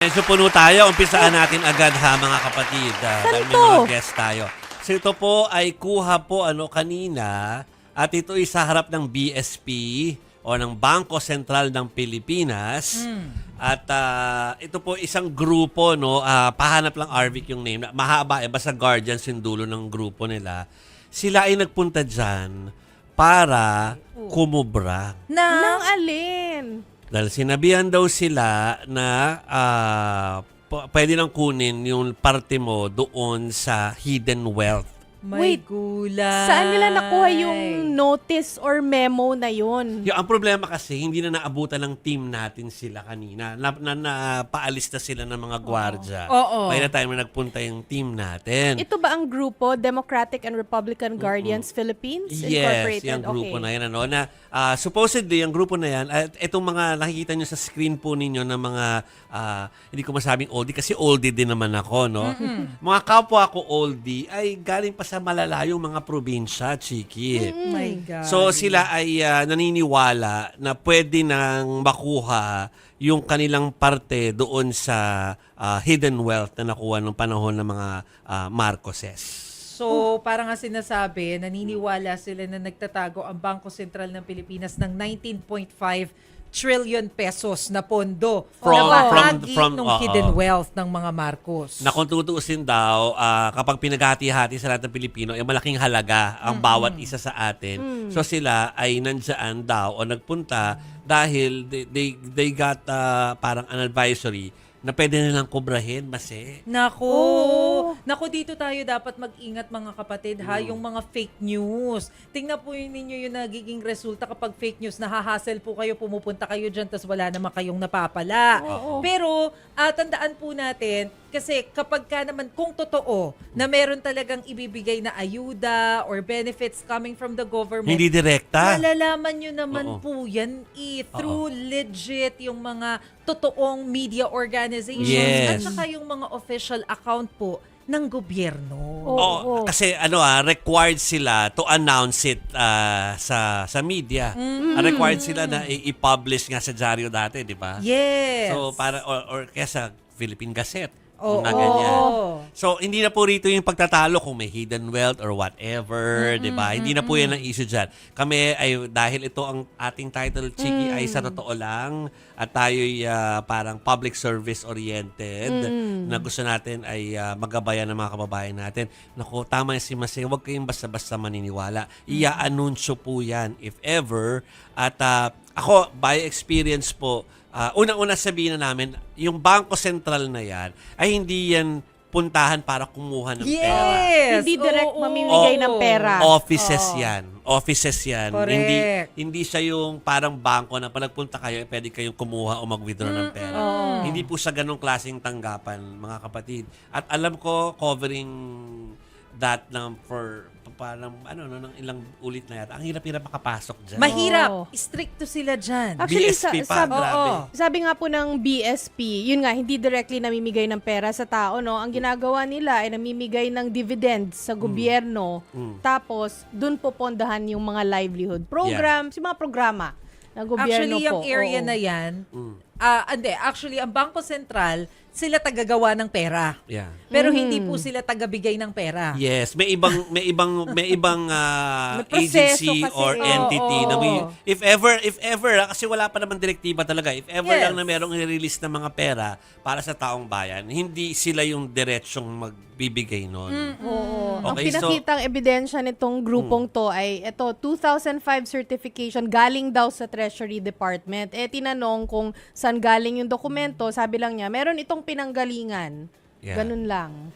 Medyo puno tayo. Umpisaan natin agad ha mga kapatid. Uh, Saan dahil may to? mga guest tayo. So ito po ay kuha po ano kanina at ito ay sa harap ng BSP o ng Bangko Sentral ng Pilipinas. At ah, ito po isang grupo no, ah, pahanap lang Arvic yung name. Mahaba eh basta Guardians yung dulo ng grupo nila. Sila ay nagpunta diyan para kumubra. Nang Nang alin? Dahil sinabihan daw sila na p- pwede nang kunin yung parte mo doon sa hidden wealth. May Wait, gulay. Saan nila nakuha yung notice or memo na yun? Yung, ang problema kasi, hindi na naabutan ng team natin sila kanina. Na, na, napaalis na sila ng mga gwardya. Oo. By the time na nagpunta yung team natin. Ito ba ang grupo, Democratic and Republican Guardians Philippines Yes, Incorporated? yung grupo okay. na yan. Ano, na, ah, supposedly, yung grupo na yan, at itong mga nakikita nyo sa screen po ninyo ng mga, ah, hindi ko masabing oldie, kasi oldie din naman ako, no? Mga kapwa ko oldie ay galing pa sa malalayong mga probinsya, Chiki. My God. So sila ay ah, naniniwala na pwede nang makuha yung kanilang parte doon sa ah, hidden wealth na nakuha nung panahon ng mga ah, Marcoses. So, parang nga sinasabi, naniniwala sila na nagtatago ang Bangko Sentral ng Pilipinas ng 19.5 trillion pesos na pondo From- na bahagi from- from- ng oo. hidden wealth ng mga Marcos. Na kung tutuusin daw, ah, kapag pinaghati-hati sa lahat ng Pilipino, ay malaking halaga ang bawat isa sa atin. So sila ay nandyan daw o nagpunta dahil they, they, they got ah, parang an advisory na pwede nilang kubrahin, mase. Nako. Nako, dito tayo dapat mag-ingat mga kapatid ha, yung mga fake news. Tingnan po yun ninyo yung nagiging resulta kapag fake news, nahahassle po kayo, pumupunta kayo dyan, tas wala naman kayong napapala. Oo. Pero, ah, tandaan po natin, kasi kapag ka naman, kung totoo, na meron talagang ibibigay na ayuda or benefits coming from the government, Hindi direkta. Malalaman nyo naman Oo. po yan eh, through legit yung mga totoong media organizations Yes. at saka yung mga official account po ng gobyerno. Oo. Oh, kasi ano ah, required sila to announce it ah, sa sa media. Ah, required sila na i-publish nga sa dyaryo dati, di ba? Yes. So para or, or kaya sa Philippine Gazette. Oo. mga ganyan. Oo. So hindi na po rito yung pagtatalo kung may hidden wealth or whatever, 'di ba? Hindi na po 'yan ang issue diyan. Kami ay dahil ito ang ating title Chiki ay sa totoo lang at tayo'y ah, parang public service oriented na gusto natin ay ah, magabayan ng mga kababayan natin. Nako, tama si Masay, huwag kayong basta-basta maniniwala. Ia-anunsyo po 'yan if ever at ah, ako by experience po Ah, unang-una sabihin na namin, yung Bangko Sentral na yan, ay hindi yan puntahan para kumuha ng pera. Yes. Hindi direct Oo. mamimigay ng pera. Offices yan. Offices yan. Correct. Hindi hindi siya yung parang bangko na pag nagpunta kayo, eh, pwede kayong kumuha o mag-withdraw ng pera. Hindi po sa ganong klaseng tanggapan, mga kapatid. At alam ko, covering that lang for parang ano no ng ilang ulit na yata. Ang hirap-hirap makapasok diyan. Mahirap. Oo. Stricto sila dyan. Actually, BSP sa- pa, sa- grabe. Oo. Sabi nga po ng BSP, yun nga, hindi directly namimigay ng pera sa tao, no? Ang ginagawa nila ay namimigay ng dividends sa gobyerno. Tapos, dun po pondahan yung mga livelihood programs, yung mga programa ng gobyerno Actually, po. yung area Oo. na yan, Mm. ah, hindi, actually, ang Bangko Sentral, sila tagagawa ng pera. Yeah. Pero hindi po sila tagabigay ng pera. Yes, may ibang may ibang may ibang May proseso agency kasi. or Oo, entity oo. na may, if ever if ever ah, kasi wala pa naman direktiba talaga. If ever Yes. lang na merong i-release na mga pera para sa taong bayan, hindi sila yung diretsong magbibigay noon. Oo. Ang Okay, so- pinakitang ebidensya nitong grupong to ay ito 2005 certification galing daw sa Treasury Department. Eh tinanong kung saan galing yung dokumento, sabi lang niya, meron itong pinanggalingan. Yeah. Ganun lang.